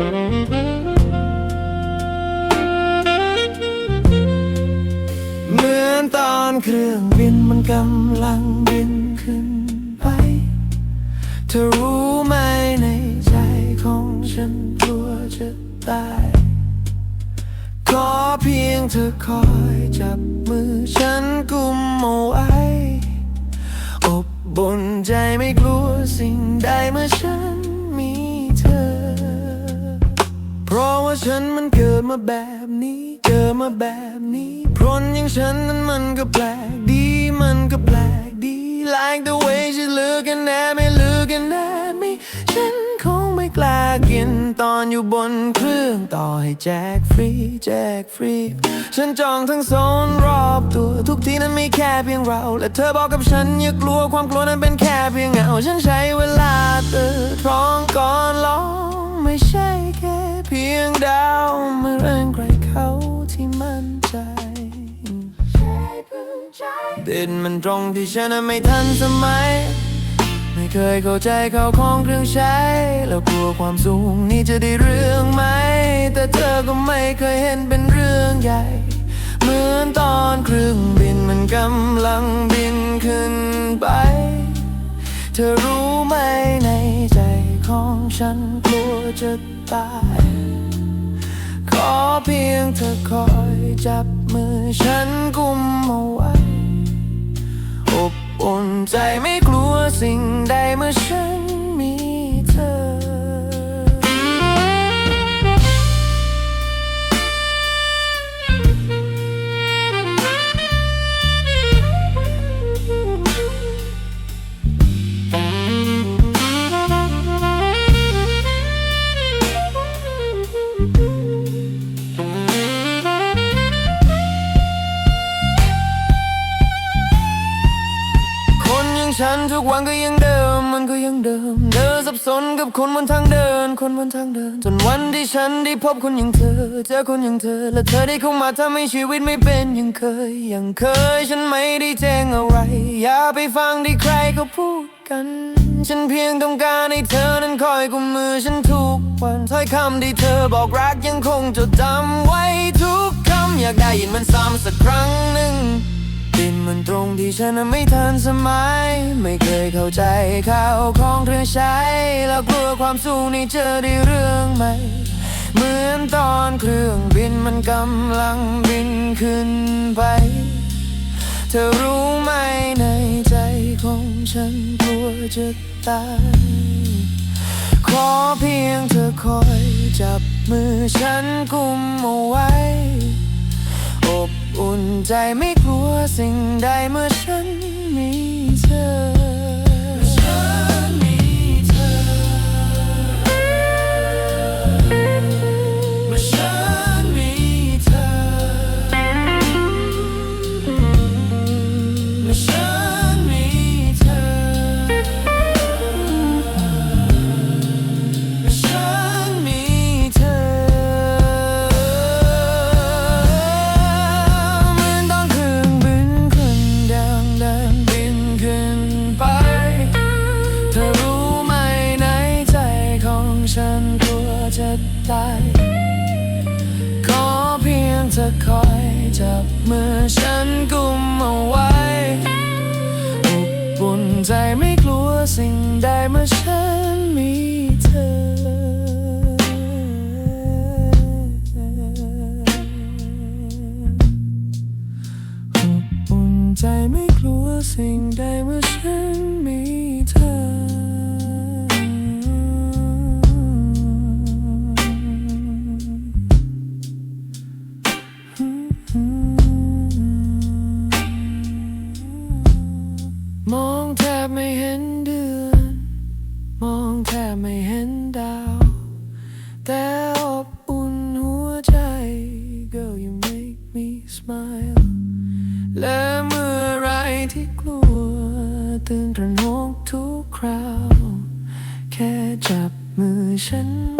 เหมือนตอนเครื่องบินมันกำลังบินขึ้นไป เธอรู้ไหมในใจของฉันกลัวจะตาย ขอเพียงเธอคอยจับมือฉันกุมเอาไว้อบบนใจไม่กลัวสิ่งใดเมื่อฉัน เพราะว่าฉันมันเกิดมาแบบนี้ เจอมาแบบนี้ พรนอย่างฉันนั้นมันก็แปลกดี มันก็แปลกดี Like the way she looking at me looking at me ฉันคงไม่กล้ากินตอนอยู่บนเครื่องต่อให้แจกฟรีแจกฟรี ฉันจองทั้งโซนรอบตัวทุกที่นั้นมีแค่เพียงเรา และเธอบอกกับฉันอย่ากลัวความกลัวนั้นเป็นแค่เพียงเงา ฉันใช้เวลาเติดร้องก่อนร้องไม่ใช่ ดาวเมื่อเรื่องใครเขาที่มั่นใจดินมันตรงที่ฉันไม่ทันสมัย ไม่เคยเข้าใจเขาของเครื่องใช้ แล้วกลัวความสูงนี่จะได้เรื่องไหม แต่เธอก็ไม่เคยเห็นเป็นเรื่องใหญ่ เหมือนตอนเครื่องบินมันกำลังบินขึ้นไป เธอรู้ไหมในใจของฉันกลัวจะตาย ขอเพียงเธอคอยจับมือฉันกุมเอาไว้ อบอุ่นใจไม่กลัวสิ่งใด ฉันทุกวันก็ยังเดิมมันก็ยังเดิมเดินสับสนกับคนบนทางเดิน คนบนทางเดิน จนวันที่ฉันได้พบคนอย่างเธอ เจอคนอย่างเธอ และเธอได้เข้ามาทำให้ชีวิตไม่เป็นอย่างเคยอย่างเคย ฉันไม่ได้แจ้งอะไร อย่าไปฟังที่ใครเขาพูดกันฉันเพียงต้องการให้เธอนั้นคอยกุมมือฉันทุกวันถ้อยคำที่เธอบอกรักยังคงจดจำไว้ทุกคำอยากได้ยินมันซ้ำสักครั้งหนึ่ง ตรงที่ฉันไม่ทันสมัย ไม่เคยเข้าใจข่าวของเธอใช้ แล้วกลัวความสูงนี่เจอได้เรื่องใหม่เหมือนตอนเครื่องบินมันกำลังบินขึ้นไป เธอรู้ไหมในใจของฉันกลัวจะตาย ขอเพียงเธอคอยจับมือฉันกุมเอาไว้อบ อุ่นใจไม่กลัวสิ่งใดเมื่อ คอยจับมือฉันกุมเอาไว้อบอุ่นใจไม่กลัวสิ่งใดเมื่อฉันมีเธอ อบอุ่นใจไม่กลัวสิ่งใดเมื่อฉันมี และเมื่อไรที่กลัวตื่นตระหนกทุกคราว แค่จับมือฉัน